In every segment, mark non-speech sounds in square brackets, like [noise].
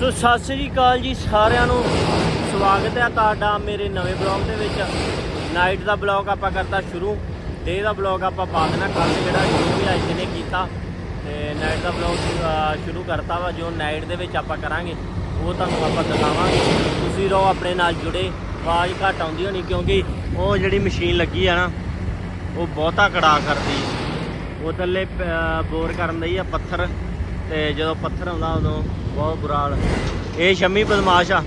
ਸੋ ਸਤਿ ਸ੍ਰੀ ਅਕਾਲ ਜੀ ਸਾਰਿਆਂ ਨੂੰ। ਸਵਾਗਤ ਹੈ ਤੁਹਾਡਾ ਮੇਰੇ ਨਵੇਂ ਬਲੌਗ ਦੇ ਵਿੱਚ। ਨਾਈਟ ਦਾ ਬਲੌਗ ਆਪਾਂ ਕਰਤਾ ਸ਼ੁਰੂ। ਡੇ ਦਾ ਬਲੌਗ ਆਪਾਂ ਪਾ ਦੇਣਾ ਕੱਲ ਜਿਹੜਾ ਸ਼ੁਰੂ ਵੀ ਅੱਜ ਨੇ ਕੀਤਾ। ਤੇ ਨਾਈਟ ਦਾ ਬਲੌਗ ਸ਼ੁਰੂ ਕਰਤਾ ਵਾ, ਜੋ ਨਾਈਟ ਦੇ ਵਿੱਚ ਆਪਾਂ ਕਰਾਂਗੇ, ਉਹ ਤੁਹਾਨੂੰ ਆਪਾਂ ਦਿਖਾਵਾਂਗੇ। ਤੁਸੀਂ ਰਹੋ ਆਪਣੇ ਨਾਲ ਜੁੜੇ। ਆਵਾਜ਼ ਘੱਟ ਆਉਂਦੀ ਹੋਣੀ, ਕਿਉਂਕਿ ਉਹ ਜਿਹੜੀ ਮਸ਼ੀਨ ਲੱਗੀ ਆ ਨਾ, ਉਹ ਬਹੁਤਾ ਕੜਾ ਕਰਦੀ। ਉਹ ਥੱਲੇ ਬੋਰ ਕਰਨ ਲਈ ਆ ਪੱਥਰ। ਤੇ ਜਦੋਂ ਪੱਥਰ ਆਉਂਦਾ ਉਦੋਂ ਬਹੁਤ ਬੁਰਾ ਹਾਲ। ਇਹ ਸ਼ਮੀ ਬਦਮਾਸ਼ ਆ।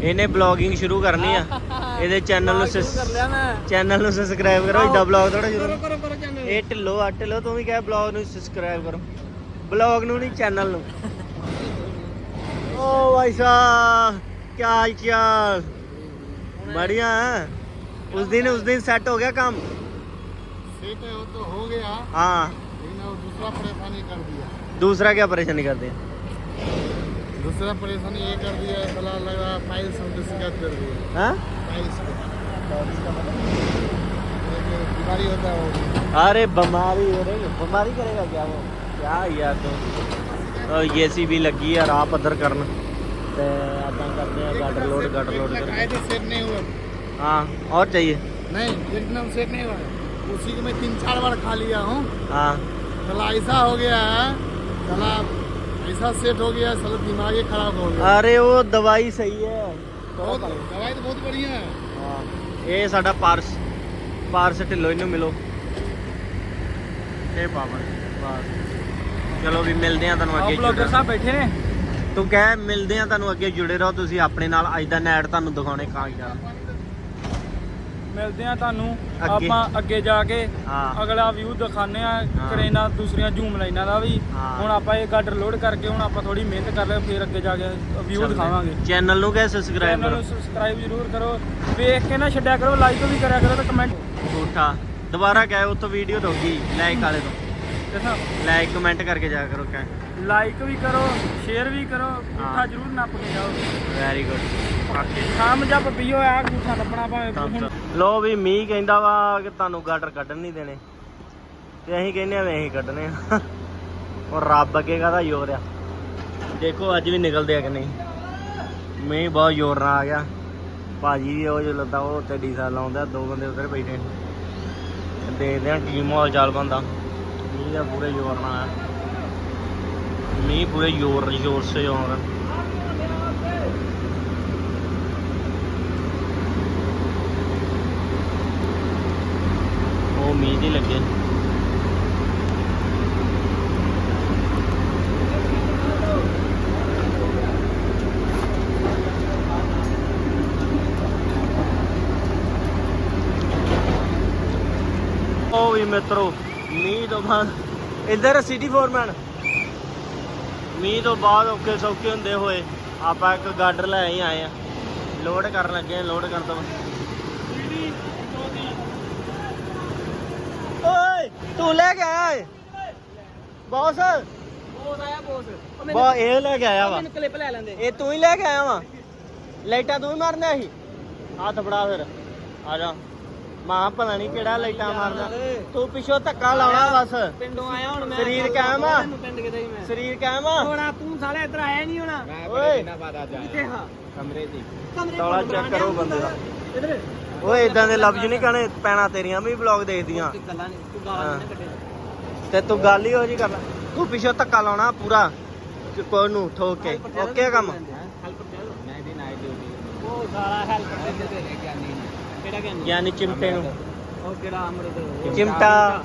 ਇਹਨੇ ਬਲੌਗਿੰਗ ਸ਼ੁਰੂ ਕਰਨੀ ਆ। ਇਹਦੇ ਚੈਨਲ ਨੂੰ ਚੈਨਲ ਨੂੰ ਸਬਸਕ੍ਰਾਈਬ ਕਰੋ ਇਦਾਂ ਬਲੌਗ ਥੋੜਾ ਜ਼ਰੂਰ। ਇਹ ਢਿੱਲੋ ਆ ਢਿੱਲੋ ਤੂੰ ਵੀ ਕਹਿ ਬਲੌਗ ਨੂੰ ਸਬਸਕ੍ਰਾਈਬ ਕਰੋ। ਬਲੌਗ ਨੂੰ ਨਹੀਂ ਚੈਨਲ ਨੂੰ। ਓ ਭਾਈ ਸਾਹਿਬ ਕਿਆ ਹਾਲ ਚਾਲ? ਬੜੀਆ ਉਸ ਦਿਨ ਉਸ ਦਿਨ ਸੈੱਟ ਹੋ ਗਿਆ ਕੰਮ? ਸੈੱਟ ਹੋ ਤਾਂ ਹੋ ਗਿਆ। ਹਾਂ। गया हाँ लेकिन अब दूसरा परेशानी कर दिया दूसरा क्या परेशानी करते हैं दूसरा परेशानी ये कर दिया है साला लग रहा है फाइल सब शिकायत कर दी है हाँ? फाइल्स को ये जो बीमारी होता है वो अरे बीमारी हो रही बीमारी करेगा क्या वो क्या यार तो ये सी भी लगी है राह पद्धर करन ते ਆਪਾਂ ਕਰਦੇ ਆ ਗਾਡਰ ਲੋਡ ਗਾਡਰ ਲੋਡ कर कायदे सेट नहीं हुआ हाँ और चाहिए नहीं एकदम सेट नहीं हुआ उसी को मैं तीन चार बार खा लिया हूँ हाँ साला ऐसा हो गया है साला ऐसा सेट हो गया साला दिमाग ही खराब हो गया अरे वो दवाई सही है बहुत दवाई तो बहुत बढ़िया है ਹਾਂ ਇਹ ਸਾਡਾ ਪਾਰਸ ਪਾਰਸ ਢਿੱਲੋ ਇਹਨੂੰ ਮਿਲੋ ਇਹ ਪਾਵਰ ਬਸ ਚਲੋ ਵੀ ਮਿਲਦੇ ਆ ਤੁਹਾਨੂੰ ਅੱਗੇ ਬਲੌਗਰ ਸਾਹਿਬ ਬੈਠੇ ਨੇ ਤੂੰ ਕਹਿ ਮਿਲਦੇ ਆ ਤੁਹਾਨੂੰ ਅੱਗੇ ਜੁੜੇ ਰਹੋ ਤੁਸੀਂ ਆਪਣੇ ਨਾਲ ਅੱਜ ਦਾ ਨੈਟ ਤੁਹਾਨੂੰ ਦਿਖਾਉਣੇ ਕਾਗਜ਼ਾਤ ਮਿਲਦੇ ਆ ਤੁਹਾਨੂੰ। ਅੱਗੇ। ਆਪਾਂ ਅੱਗੇ ਜਾ ਕੇ ਹਾਂ। ਅਗਲਾ ਵਿਊ ਦਿਖਾਣੇ ਆ ਹਾਂ। ਕਰੇਨਾ ਦੂਸਰੀਆਂ ਜ਼ੂਮ ਲਾਈਨਾਂ ਦਾ ਵੀ। ਹਾਂ। ਹੁਣ ਆਪਾਂ ਇਹ ਗਾਡਰ ਲੋਡ ਕਰਕੇ ਹੁਣ ਆਪਾਂ ਥੋੜੀ ਮਿਹਨਤ ਕਰ ਲਿਆ ਫਿਰ ਅੱਗੇ ਜਾ ਕੇ ਵਿਊ ਦਿਖਾਵਾਂਗੇ। ਚੈਨਲ ਨੂੰ ਕਹਿ ਸਬਸਕ੍ਰਾਈਬ ਚੈਨਲ ਕਰੋ? ਨੂੰ ਸਬਸਕ੍ਰਾਈਬ ਜ਼ਰੂਰ ਕਰੋ। ਵੇਖ ਕੇ ਨਾ ਛੱਡਿਆ ਕਰੋ ਲਾਈਕ ਵੀ ਕਰਿਆ ਕਰੋ ਤੇ ਕਮੈਂਟ ਝੂਠਾ। ਦੁਬਾਰਾ ਕਹਿ ਤੋਂ ਵੀਡੀਓ ਦੋਗੀ ਲਾਈਕ ਵਾਲੇ ਤੋਂ। ਦੇਖੋ। ਲਾਈਕ ਕਮੈਂਟ ਕਰਕੇ ਜਾ ਕਰੋ ਕਹਿ। ਲਾਈਕ ਵੀ ਕਰੋ ਸ਼ੇਅਰ ਵੀ ਕਰੋ। ਹਾਂ। ਜ਼ਰੂਰ ਨੱਪ ਕੇ ਜਾਓ। ਵੈਰੀ ਗੁੱਡ ਆ ਗੁੱਠਾ ਭਾਵੇਂ ਲੋ ਵੀ ਮੀਂਹ ਕਹਿੰਦਾ ਵਾ ਕਿ ਤੁਹਾਨੂੰ ਗਾਡਰ ਕੱਢਣ ਨਹੀਂ ਦੇਣੇ। ਤੇ ਅਸੀਂ ਕਹਿੰਦੇ ਆ ਵੀ ਅਸੀਂ ਕੱਢਣੇ ਆ। ਉਹ ਰੱਬ ਅੱਗੇ ਕਾਹਦਾ ਜ਼ੋਰ ਆ। ਦੇਖੋ ਅੱਜ ਵੀ ਨਿਕਲਦੇ ਆ ਕਿ ਨਹੀਂ। ਮੀਂਹ ਬਹੁਤ ਜ਼ੋਰ ਨਾਲ ਆ ਗਿਆ। ਭਾਜੀ ਵੀ ਉਹ ਜੋ ਲੱਦਾ ਉਹ ਤੇ ਡੀਸਾ ਲਾਉਂਦਾ ਦੋ ਬੰਦੇ ਉਧਰ ਬੈਠੇ ਨੇ। ਦੇਖਦੇ ਆ ਕੀ ਮਾਹੌਲ ਚੱਲ ਬੰਦਾ ਮੀਂਹ ਦਾ ਪੂਰੇ ਜ਼ੋਰ ਨਾਲ ਆ। ਮੀਂਹ ਪੂਰੇ ਜ਼ੋਰ ਜ਼ੋਰ ਸੇ ਆ। ਰਿਹਾ ਲੱਗੇ? ਉਹ ਵੀ ਮਿੱਤਰੋ, ਮੀਂਹ ਤੋਂ ਬਾਅਦ ਇੱਧਰ ਸਿਟੀ ਫੋਰਮੈਨ ਮੀਂਹ ਤੋਂ ਬਾਅਦ ਔਖੇ ਸੌਖੇ ਹੁੰਦੇ ਹੋਏ ਆਪਾਂ ਇੱਕ ਗਾਡਰ ਲੈ ਹੀ ਆਏ ਆ। ਲੋਡ ਕਰਨ ਲੱਗੇ ਆ, ਲੋਡ ਕਰ ਦਵਾਂ ਓਏ ਤੂੰ ਲੈ ਕੇ ਆਇਆ ਏ। ਬੌਸ। ਬੋਸ ਆਇਆ ਬੋਸ ਉਹ ਇਹ ਲੈ ਕੇ ਆਇਆ ਵਾ। ਕਲਿੱਪ ਲੈ ਲੈਂਦੇ। ਇਹ ਤੂੰ ਹੀ ਲੈ ਕੇ ਆਇਆ ਵਾ। ਲਾਈਟਾਂ ਤੂੰ ਹੀ ਮਾਰਨਾ ਸੀ। ਹੱਥ ਫੜਾ ਫਿਰ। ਆ ਜਾ। ਮਾਂ ਪਤਾ ਨਹੀਂ ਕਿਹੜਾ ਲਾਈਟਾਂ ਮਾਰਦਾ। ਤੂੰ ਪਿੱਛੋਂ ਧੱਕਾ ਲਾਉਣਾ ਬਸ। ਪਿੰਡੋਂ ਆਇਆ ਹੁਣ ਮੈਂ। ਸਰੀਰ ਕਾਇਮ ਆ? ਪਿੰਡ ਕਿਤੇ ਹੀ ਮੈਂ। ਸਰੀਰ ਕਾਇਮ ਆ। ਹੋਣਾ ਤੂੰ ਸਾਲੇ ਇੱਧਰ ਆਇਆ ਨਹੀਂ ਹੋਣਾ। ਓਏ। ਬੜੇ ਦਿਨਾਂ ਬਾਅਦ ਅੱਜ ਕਮਰੇ ਦੀ ਕਮਰੇ ਚੈੱਕ ਕਰੋ ਬੰਦੇ ਦਾ। ਓਏ ਇਦਾਂ ਦੇ ਲਫ਼ਜ਼ ਨਹੀਂ ਕਹਣੇ ਪੈਣਾ ਤੇਰੀਆਂ ਵੀ ਵਲੌਗ ਦੇਖਦੀਆਂ। ਤੇ ਤੂੰ ਗੱਲ ਹੀ ਹੋ ਜੀ ਕਰ ਤੂੰ ਪਿੱਛੋਂ ਧੱਕਾ ਲਾਉਣਾ ਪੂਰਾ ਕੋਈ ਨੂੰ ਠੋਕ ਕੇ। ਓਕੇ ਕੰਮ? ਗਿਆਨੀ ਚਿਮਟੇ ਨੂੰ। ਉਹ ਕਿਹੜਾ ਅਮਰਤ? ਚਿਮਟਾ।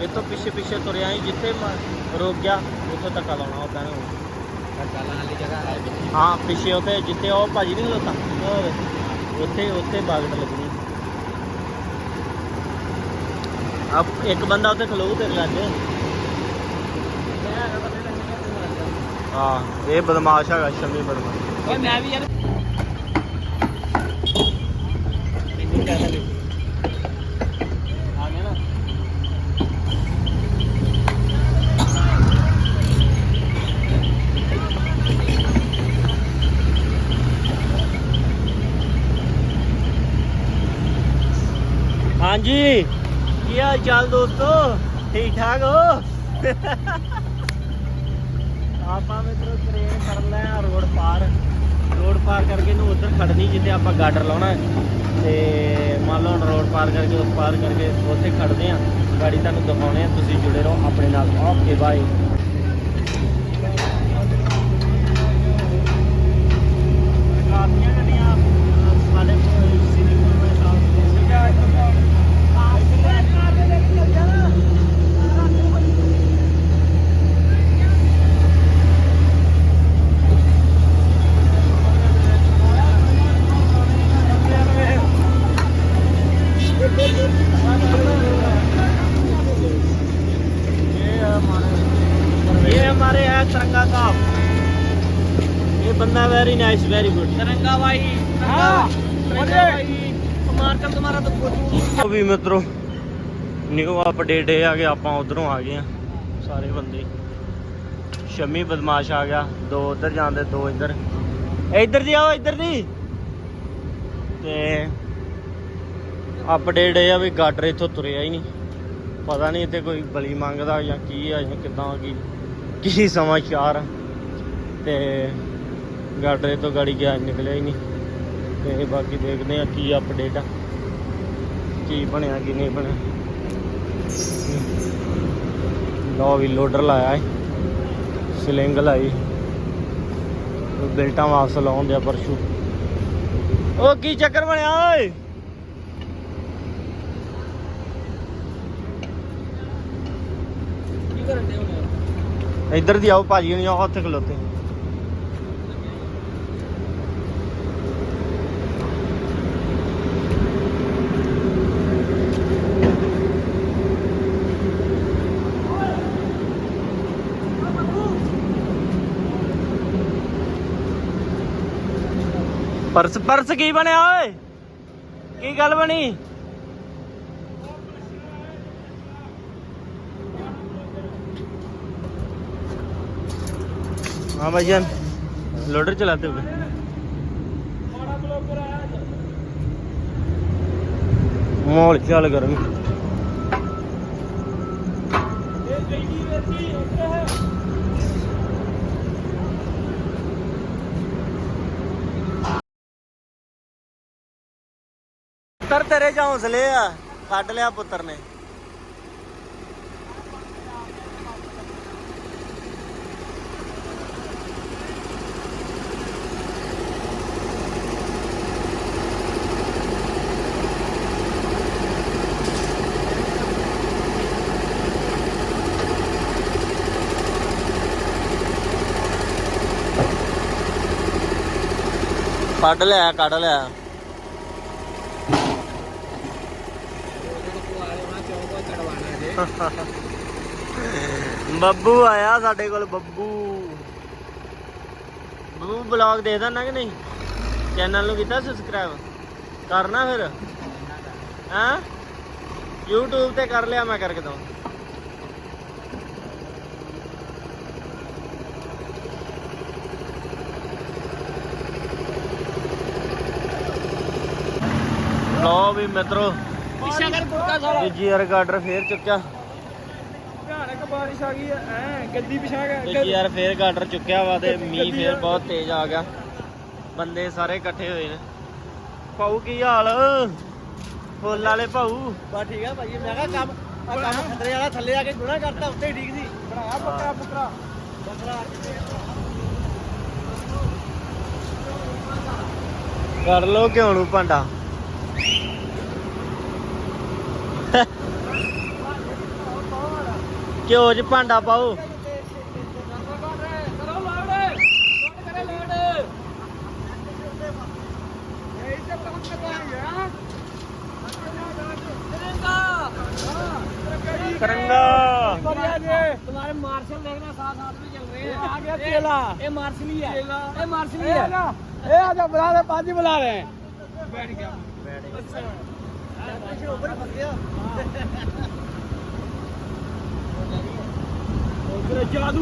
ਇਹ ਪਿੱਛੇ ਪਿੱਛੇ ਤੁਰਿਆ ਸੀ ਜਿੱਥੇ ਮ- ਰੁਕ ਗਿਆ ਉੱਥੋਂ ਧੱਕਾ ਲਾਉਣਾ ਉਹ ਕਹਿੰਦੇ ਹੁਣ। ਹਾਂ ਪਿੱਛੇ ਉੱਥੇ ਜਿੱਥੇ ਉਹ ਭਾਜੀ ਨਹੀਂ ਲੋਤਾ ਉੱਥੇ ਉੱਥੇ ਬਾਗਟ ਲੱਗਣੀ। ਆ ਇੱਕ ਬੰਦਾ ਉੱਥੇ ਖਲੋ ਤੇਰੇ ਲਾਗੇ ਹਾਂ ਇਹ ਬਦਮਾਸ਼ ਹੈਗਾ ਸ਼ਮੀ ਬਦਮਾਸ਼। ਓਏ ਮੈਂ ਵੀ ਯਾਰ ਮੈਨੂੰ ਕਹਿ ਲੈ ਹਾਂਜੀ। ਕੀ ਹਾਲ ਚਾਲ ਦੋਸਤੋ? ਠੀਕ ਠਾਕ ਹੋ? ਆਪਾਂ ਮਿੱਤਰੋ ਟ੍ਰੇਨ ਫੜ ਲਿਆ ਰੋਡ ਪਾਰ। ਰੋਡ ਪਾਰ ਕਰਕੇ ਨੂੰ ਉੱਧਰ ਖੜਨੀ, ਜਿੱਥੇ ਆਪਾਂ ਗਾਡਰ ਲਾਉਣਾ ਹੈ। ਤੇ ਮੰਨ ਲਓ ਹੁਣ ਰੋਡ ਪਾਰ ਕਰਕੇ, ਉਸ ਪਾਰ ਕਰਕੇ ਉੱਥੇ ਖੜਦੇ ਆ ਗਾੜੀ ਤੁਹਾਨੂੰ ਦਿਖਾਉਣੇ ਆ ਤੁਸੀਂ ਜੁੜੇ ਰਹੋ ਆਪਣੇ ਨਾਲ। ਓਕੇ ਬਾਏ ਕਾਫੀਆਂ ਗੱਡੀਆਂ ਸਾਡੇ ਸਿਰੇ ਕੋਲ ਮੈਂ ये ਤਿਰੰਗਾ ਸਾਹਿਬ। ਇਹ ਬੰਦਾ ਵੈਰੀ ਨਾਈਸ ਵੈਰੀ ਗੁੱਡ ਤਿਰੰਗਾ ਬਾਈ ਹਾਂ ਮਾਰਕਰ ਤੁਹਾਡਾ ਤਾਂ ਫੋਟੋ ਉਹ ਮਿੱਤਰੋ ਨਿਊ ਅਪਡੇਟ ਇਹ ਆ ਕਿ ਆਪਾਂ ਉਧਰੋਂ ਆ ਗਏ ਆ ਸਾਰੇ ਬੰਦੇ। ਸ਼ਮੀ ਬਦਮਾਸ਼ ਆ ਗਿਆ ਦੋ ਉਧਰ ਜਾਂਦੇ ਦੋ ਇੱਧਰ। ਇੱਧਰ ਦੀ ਆਓ ਇੱਧਰ ਦੀ। ਤੇ ਅਪਡੇਟ ਇਹ ਆ ਵੀ ਗਾਡਰ ਇੱਥੋਂ ਤੁਰਿਆ ਹੀ ਨਹੀਂ। ਪਤਾ ਨਹੀਂ ਇੱਥੇ ਕੋਈ ਬਲੀ ਮੰਗਦਾ ਜਾਂ ਕੀ ਆ ਜਾਂ ਕਿਦਾਂ ਕੀ। ਕੀ ਸਮਾਚਾਰ ਆ। ਤੇ ਗਾਡਰੇ ਤੋਂ ਗਾੜੀ ਗਿਆ, ਨਿਕਲਿਆ ਹੀ ਨਹੀਂ। ਤੇ ਬਾਕੀ ਦੇਖਦੇ ਆ ਕੀ ਅਪਡੇਟ ਆ। ਕੀ ਬਣਿਆ, ਕੀ ਨਹੀਂ ਬਣਿਆ। ਲੋ ਵੀ ਲੋਡਰ ਲਾਇਆ ਹੈ ਸਲਿੰਗ ਲਾਈ। ਬਿਲਟਾਂ ਵਾਪਸ ਲਾਉਣ ਦਿਆ ਪਰਸ਼ੂ। ਉਹ ਕੀ ਚੱਕਰ ਬਣਿਆ ਓਏ? ਕੀ ਕਰਨ ਦੇ ਹੁਣ? ਇੱਧਰ ਦੀ ਆਓ ਭਾਜੀ ਨਹੀਂ ਆਓ ਉੱਥੇ ਖਲੋਤੇ। ਪਰਸ ਪਰਸ ਕੀ ਬਣਿਆ ਓਏ? ਕੀ ਗੱਲ ਬਣੀ? हाँ भाईजान लोडर चलाते हुए माहौल ख्याल गर्म ਪੁੱਤਰ ਤੇਰੇ ਚ ਹੌਸਲੇ ਆ ਕੱਢ ਲਿਆ ਪੁੱਤਰ ਨੇ ਕੱਢ ਲਿਆ ਕੱਢ ਲਿਆ। [laughs] ਬੱਬੂ ਆਇਆ ਸਾਡੇ ਕੋਲ ਬੱਬੂ। ਬੱਬੂ ਬਲੌਗ ਦੇ ਦੇਣਾ ਕਿ ਨਹੀਂ? ਚੈਨਲ ਨੂੰ ਕੀਤਾ ਸਬਸਕ੍ਰਾਈਬ ਕਰਨਾ ਫਿਰ? ਹਾਂ? YouTube ਤੇ ਕਰ ਲਿਆ ਮੈਂ ਕਰਕੇ ਦਵਾਂ ਲੋ ਵੀ ਮਿੱਤਰੋ। ਪਿੱਛਾ ਕਰ ਗੁਰਕਾ ਸਾਲਾ। ਦੂਜੀ ਯਾਰ ਗਾਰਡਰ ਫੇਰ ਚੁੱਕਿਆ। ਭਿਆਨਕ ਬਾਰਿਸ਼ ਆ ਗਈ ਐ। ਗੱਡੀ ਪਿਛਾ ਦੂਜੀ ਯਾਰ ਫੇਰ ਗਾਰਡਰ ਚੁੱਕਿਆ ਵਾ ਤੇ ਮੀਂਹ ਫੇਰ ਬਹੁਤ ਤੇਜ਼ ਆ ਗਿਆ। ਬੰਦੇ ਸਾਰੇ ਇਕੱਠੇ ਹੋਏ ਨੇ। ਭਾਊ ਕੀ ਹਾਲ? ਫੁੱਲ ਵਾਲੇ ਭਾਊ। ਬਾ ਠੀਕ ਆ ਭਾਈ ਮੈਂ ਕਿਹਾ ਕੰਮ ਆ ਕੰਮ ਖਤਰੇ ਵਾਲਾ ਥੱਲੇ ਆ ਕੇ ਗੁਣਾ ਕਰਤਾ ਉੱਤੇ ਠੀਕ ਸੀ। ਬਣਾਇਆ ਬੱਕਰਾ ਬੱਕਰਾ। ਕਰ ਲੋ ਘਿਓ ਨੂੰ ਭਾਂਡਾ? ਘਿਓ ਚ ਭਾਂਡਾ ਪਾਓ ਕਰੋ ਲਾਉਡ ਕਰੇ ਲਾਉਡ ਇਹ ਤੇ ਪਹੁੰਚ ਪਾਏਗਾ तिरंगा ਕਰੰਗਾ बढ़िया जी तुम्हारे मार्शल देखना साथ साथ में चल रहे हैं आ गया चेला ये मार्शली है ये मार्शली है ए आजा बुला रहे पाजी बुला रहे हैं बैठ गया ਜਾਦੂ